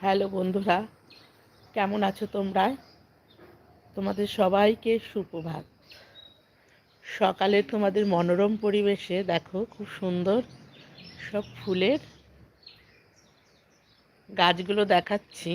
Hello বন্ধুরা, কেমন আছো তোমরা? তোমাদের সবাইকে সুপ্রভাত। সকালে তোমাদের মনোরম পরিবেশে দেখো খুব সুন্দর সব ফুলের গাছগুলো দেখাচ্ছি।